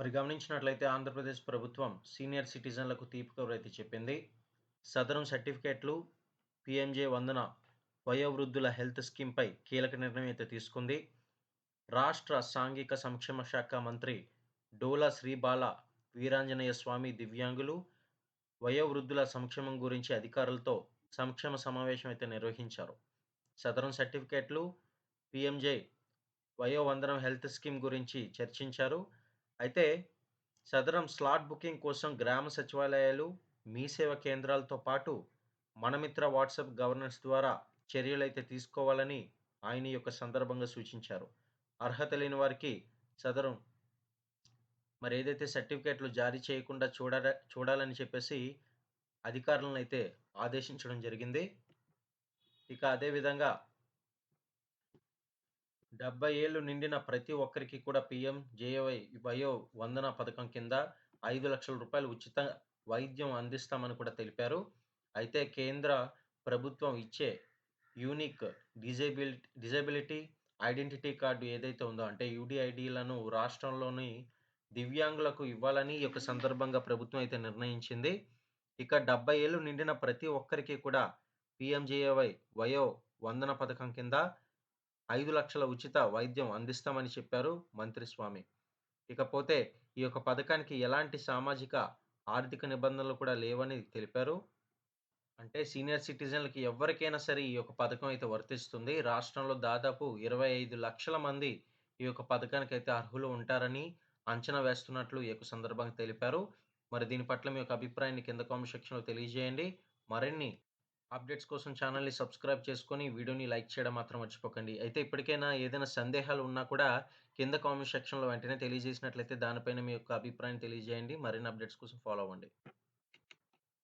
మరి గమనించినట్లయితే ఆంధ్రప్రదేశ్ ప్రభుత్వం సీనియర్ సిటిజన్లకు తీపి కబురు అయితే చెప్పింది. సదరం సర్టిఫికేట్లు పిఎంజే వందన వయోవృద్ధుల హెల్త్ స్కీమ్పై కీలక నిర్ణయం అయితే తీసుకుంది. రాష్ట్ర సాంఘిక సంక్షేమ శాఖ మంత్రి డోలా శ్రీబాల వీరాంజనేయ స్వామి దివ్యాంగులు వయోవృద్ధుల సంక్షేమం గురించి అధికారులతో సంక్షేమ సమావేశం అయితే నిర్వహించారు. సదరం సర్టిఫికేట్లు పిఎంజే వయోవందనం హెల్త్ స్కీమ్ గురించి చర్చించారు. అయితే సదరం స్లాట్ బుకింగ్ కోసం గ్రామ సచివాలయాలు మీ సేవ కేంద్రాలతో పాటు మనమిత్ర వాట్సాప్ గవర్నెన్స్ ద్వారా చర్యలు అయితే తీసుకోవాలని ఆయన యొక్క సందర్భంగా సూచించారు. అర్హత లేని వారికి సదరం మరి ఏదైతే సర్టిఫికేట్లు జారీ చేయకుండా చూడ చూడాలని చెప్పేసి అధికారులను అయితే ఆదేశించడం జరిగింది. ఇక అదేవిధంగా డెబ్బై ఏళ్ళు నిండిన ప్రతి ఒక్కరికి కూడా పిఎం జేఏవై వయో వందన పథకం కింద ఐదు లక్షల రూపాయలు ఉచిత వైద్యం అందిస్తామని కూడా తెలిపారు. అయితే కేంద్ర ప్రభుత్వం ఇచ్చే unique disability disability identity card ఏదైతే ఉందో అంటే యూడిఐడిలను రాష్ట్రంలోని దివ్యాంగులకు ఇవ్వాలని ఈ యొక్క సందర్భంగా ప్రభుత్వం అయితే నిర్ణయించింది. ఇక డెబ్బై ఏళ్ళు నిండిన ప్రతి ఒక్కరికి కూడా పిఎంజేఏవై వయో వందన పథకం కింద ఐదు లక్షల ఉచిత వైద్యం అందిస్తామని చెప్పారు మంత్రి స్వామి. ఇకపోతే ఈ యొక్క పథకానికి ఎలాంటి సామాజిక ఆర్థిక నిబంధనలు కూడా లేవని తెలిపారు. అంటే సీనియర్ సిటిజన్లకి ఎవరికైనా సరే ఈ యొక్క పథకం అయితే వర్తిస్తుంది. రాష్ట్రంలో దాదాపు ఇరవై ఐదు లక్షల మంది ఈ యొక్క పథకానికి అయితే అర్హులు ఉంటారని అంచనా వేస్తున్నట్లు ఈ యొక్క సందర్భంగా తెలిపారు. మరి దీని పట్ల మీ యొక్క అభిప్రాయాన్ని కింద కామెంట్ సెక్షన్లో తెలియజేయండి. మరిన్ని అప్డేట్స్ కోసం ఛానల్ని సబ్స్క్రైబ్ చేసుకొని వీడియోని లైక్ చేయడం మాత్రం మర్చిపోకండి. అయితే ఇప్పటికైనా ఏదైనా సందేహాలు ఉన్నా కూడా కింద కామెంట్ సెక్షన్లో వెంటనే తెలియజేసినట్లయితే దానిపైన మీ యొక్క అభిప్రాయం తెలియజేయండి. మరిన్ని అప్డేట్స్ కోసం ఫాలో అవ్వండి.